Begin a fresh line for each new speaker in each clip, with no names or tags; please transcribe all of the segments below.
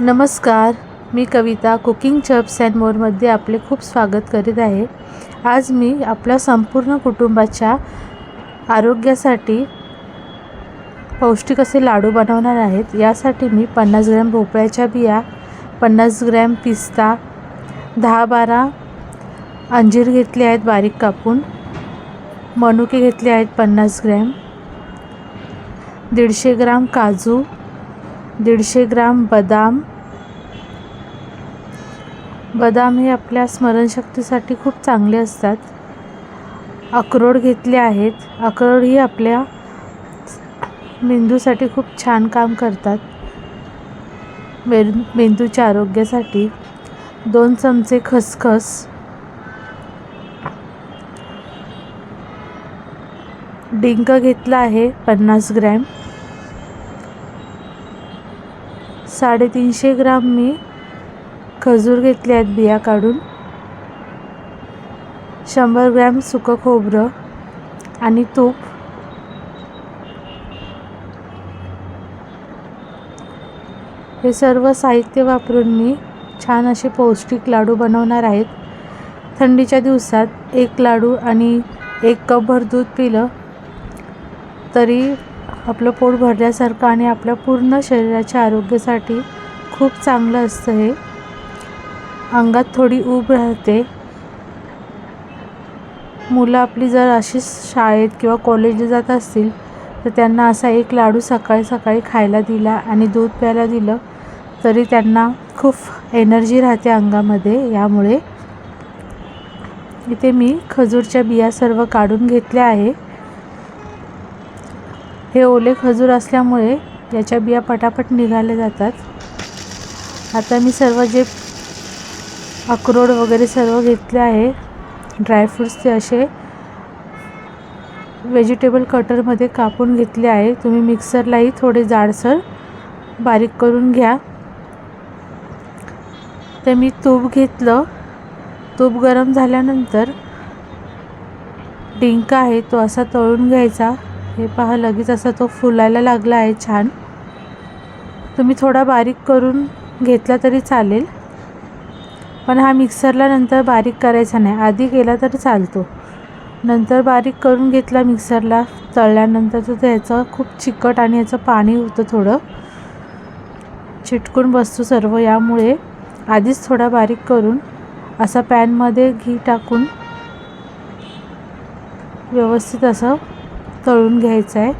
नमस्कार. मी कविता cooking चप्स and मोरमध्ये आपले खूप स्वागत करीत आहे. आज मी आपल्या संपूर्ण कुटुंबाच्या आरोग्यासाठी पौष्टिक असे लाडू बनवणार आहेत. यासाठी मी पन्नास ग्रॅम भोपळ्याच्या बिया पन्नास ग्रॅम पिस्ता दहा बारा अंजीर घेतले आहेत बारीक कापून मनुके घेतले आहेत पन्नास ग्रॅम दीडशे ग्राम काजू दीडशे ग्राम बदाम. बदाम हे आपल्या स्मरणशक्तीसाठी खूप चांगले असतात. अक्रोड घेतले आहेत. अक्रोड ही आपल्या मेंदूसाठी खूप छान काम करतात. मेर मेंदूच्या आरोग्यासाठी. दोन चमचे खसखस. डिंक घेतला आहे पन्नास ग्रॅम. साडेतीनशे ग्राम मी खजूर घेतले आहेत बिया काढून. शंभर ग्रॅम सुकं खोबरं आणि तूप. हे सर्व साहित्य वापरून मी छान असे पौष्टिक लाडू बनवणार आहेत. थंडीच्या दिवसात एक लाडू आणि एक कपभर दूध पिलं तरी आपलं पोट भरल्यासारखं आणि आपल्या पूर्ण शरीराच्या आरोग्यासाठी खूप चांगलं असतं हे. अंगात थोडी ऊब राहते. मुलं आपली जर अशीच शाळेत किंवा कॉलेजला जात असतील तर त्यांना असा एक लाडू सकाळी सकाळी खायला दिला आणि दूध प्यायला दिलं तरी त्यांना खूप एनर्जी राहते अंगामध्ये. यामुळे इथे मी खजूरच्या बिया सर्व काढून घेतल्या आहे. हे ओले खजूर असल्यामुळे याच्या बिया पटापट निघाल्या जातात. आता मी सर्व जे अक्रोड वगैरे सर्व घेतले आहे ड्रायफ्रूट्स ते असे व्हेजिटेबल कटरमध्ये कापून घेतले आहे. तुम्ही मिक्सरलाही थोडे जाडसर बारीक करून घ्या. ते मी तूप घेतलं. तूप गरम झाल्यानंतर डिंक आहे तो असा तळून घ्यायचा. हे पहा लगेच असा तो फुलायला लागला आहे छान. तुम्ही थोडा बारीक करून घेतला तरी चालेल. पण हा मिक्सरला नंतर बारीक करायचा नाही. आधी केला तरी चालतो. नंतर बारीक करून घेतला मिक्सरला. तळल्यानंतर तर त्याचं खूप चिकट आणि याचं पाणी होतं थोडं. चिटकून बसतो सर्व. यामुळे आधीच थोडा बारीक करून असा पॅनमध्ये घी टाकून व्यवस्थित असं तळून घ्यायचं आहे.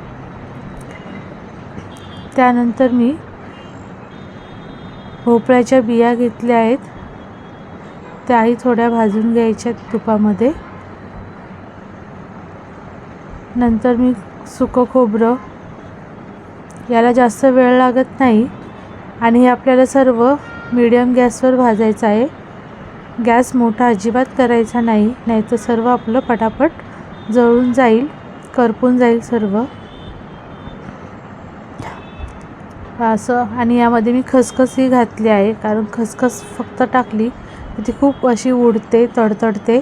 त्यानंतर मी भोपळ्याच्या बिया घेतल्या आहेत. त्याही थोड्या भाजून घ्यायच्या तुपामध्ये. नंतर मी सुकं खोबरं याला जास्त वेळ लागत नाही आणि हे आपल्याला सर्व मीडियम गॅसवर भाजायचं आहे. गॅस मोठा अजिबात करायचा नाही नाहीतर सर्व आपलं पटापट जळून जाईल. करपून जाईल सर्व. असं आणि यामध्ये मी खसखसही घातली आहे कारण खसखस फक्त टाकली ती खूप अशी उडते तडतडते.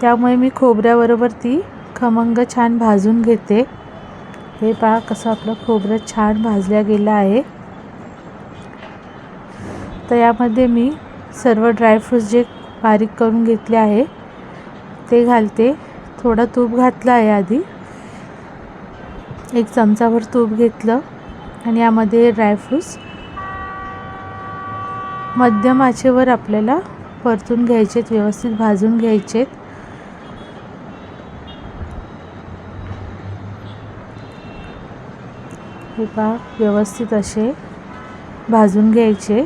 त्यामुळे मी खोबऱ्याबरोबर ती खमंग छान भाजून घेते. हे पहा कसं आपलं खोबरं छान भाजल्या गेलं आहे. तर यामध्ये मी सर्व ड्रायफ्रूट्स जे बारीक करून घेतले आहे ते घालते. थोडं तूप घातलं आहे आधी. एक चमचाभर तूप घेतलं आणि यामध्ये ड्रायफ्रूट्स मध्यम आचेवर आपल्याला परतून घ्यायचेत व्यवस्थित भाजून घ्यायचेत. हे पहा व्यवस्थित असे भाजून घ्यायचे.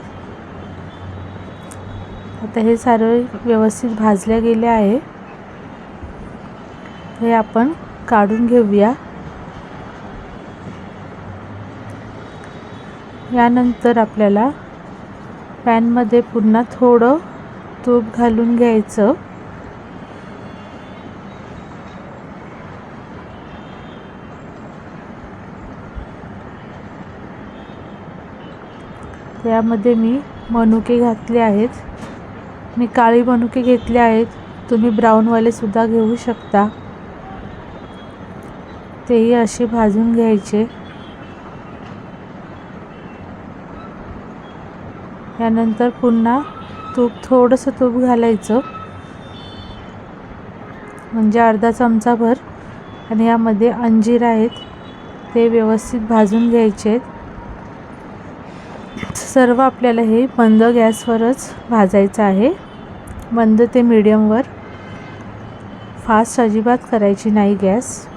आता हे सारे व्यवस्थित भाजल्या गेले आहे. हे आपण काढून घेऊया. यानंतर आपल्याला पॅनमध्ये पुन्हा थोडं तूप घालून घ्यायचं. त्यामध्ये मी मनुके घातले आहेत. मी काळी मनुके घेतले आहेत. तुम्ही ब्राऊनवालेसुद्धा घेऊ शकता. तेही असे भाजून घ्यायचे. यानंतर पुन्हा तूप थोडंसं तूप घालायचं. म्हणजे अर्धा चमचाभर. आणि यामध्ये अंजीर आहेत. ते व्यवस्थित भाजून घ्यायचे आहेत. सर्व आपल्याला हे मंद गॅसवरच भाजायचं आहे. मंद ते मिडियमवर. फास्ट अजिबात करायची नाही गॅस.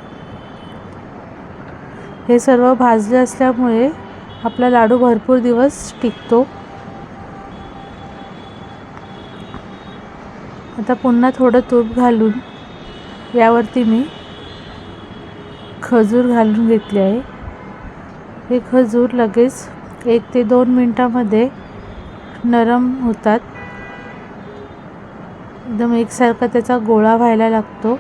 हे सर्व भाजले असल्यामुळे आपला लाडू भरपूर दिवस टिकतो. आता पुन्हा थोडं तूप घालून यावरती मी खजूर घालून घेतले आहे. हे खजूर लगेच एक ते दोन मिनटामध्ये नरम होतात. एकदम एकसारखा त्याचा गोळा व्हायला लागतो.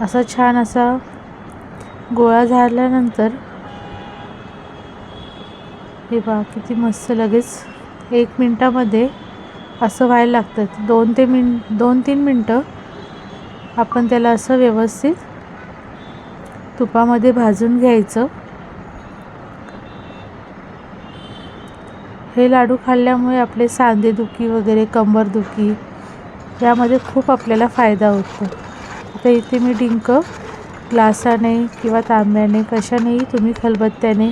असा छान असा गोळा झाल्यानंतर हे बा किती मस्त लगेच एक मिनटामध्ये असं व्हायला लागतं. दोन ते मिन दोन तीन मिनटं आपण त्याला असं व्यवस्थित तुपामध्ये भाजून घ्यायचं. हे लाडू खाल्ल्यामुळे आपले सांधेदुखी वगैरे कंबरदुखी यामध्ये खूप आपल्याला फायदा होतो. आता इथे मी डिंक ग्लासाने किंवा तांब्याने कशानेही तुम्ही खलबत्त्याने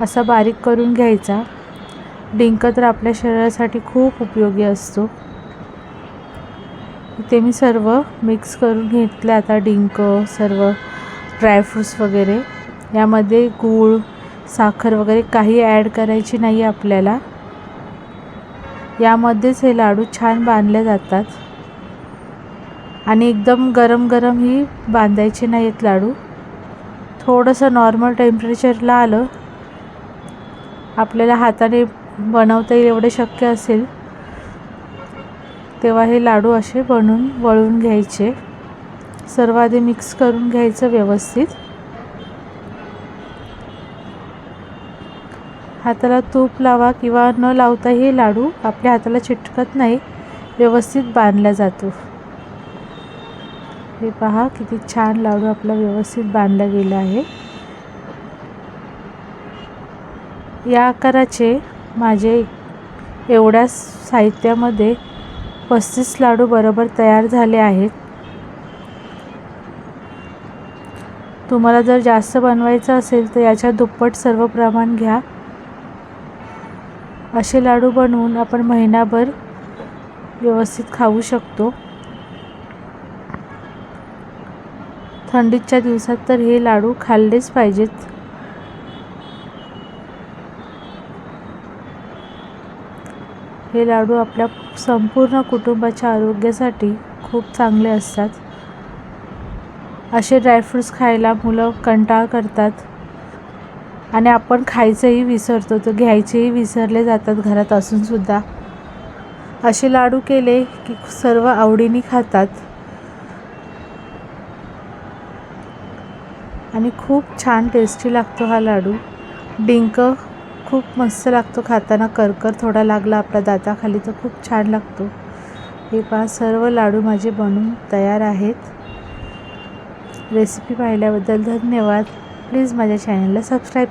असा बारीक करून घ्यायचा. डिंक तर आपल्या शरीरासाठी खूप उपयोगी असतो. ते मी सर्व मिक्स करून घेतलं आता डिंक सर्व ड्रायफ्रूट्स वगैरे. यामध्ये गूळ साखर वगैरे काही ॲड करायची नाही आपल्याला. यामध्येच हे लाडू छान बांधले जातात. आणि एकदम गरम गरम ही बांधायचे नाही आहेत लाडू. थोडंसं नॉर्मल टेम्परेचरला आलं आपल्याला हाताने बनवता येईल एवढे शक्य असेल तेव्हा हे लाडू असे बनवून वळून घ्यायचे. सर्व आधी मिक्स करून घ्यायचं व्यवस्थित. हाताला तूप लावा किंवा न लावता हे लाडू आपल्या हाताला चिटकत नाही व्यवस्थित बांधला जातो. हे पहा किती छान लाडू आपला व्यवस्थित बांधला गेला आहे. या आकाराचे माझे एवढ्या साहित्यामध्ये पस्तीस लाडू बरोबर तयार झाले आहेत. तुम्हाला जर जास्त बनवायचं असेल तर याच्या दुप्पट सर्व प्रमाण घ्या. असे लाडू बनवून आपण महिनाभर व्यवस्थित खाऊ शकतो. थंडीच्या दिवसात तर हे लाडू खाल्लेच पाहिजेत. हे लाडू आपल्या संपूर्ण कुटुंबाच्या आरोग्यासाठी खूप चांगले असतात. असे ड्रायफ्रूट्स खायला मुलं कंटाळ करतात. आणि आपण खायचंही विसरतो तर घ्यायचेही विसरले जातात घरात असूनसुद्धा असे लाडू केले की सर्व आवडीने खातात. आणि खूप छान टेस्टी लागतो हा लाडू. डिंक खूप मस्त लागतो. खाताना करकर थोडा लागला आपला दाताखाली तर खूप छान लागतो. हे पहा सर्व लाडू माझे बनून तयार आहेत. रेसिपी पाहिल्याबद्दल धन्यवाद. प्लीज माझ्या चॅनलला सबस्क्राईब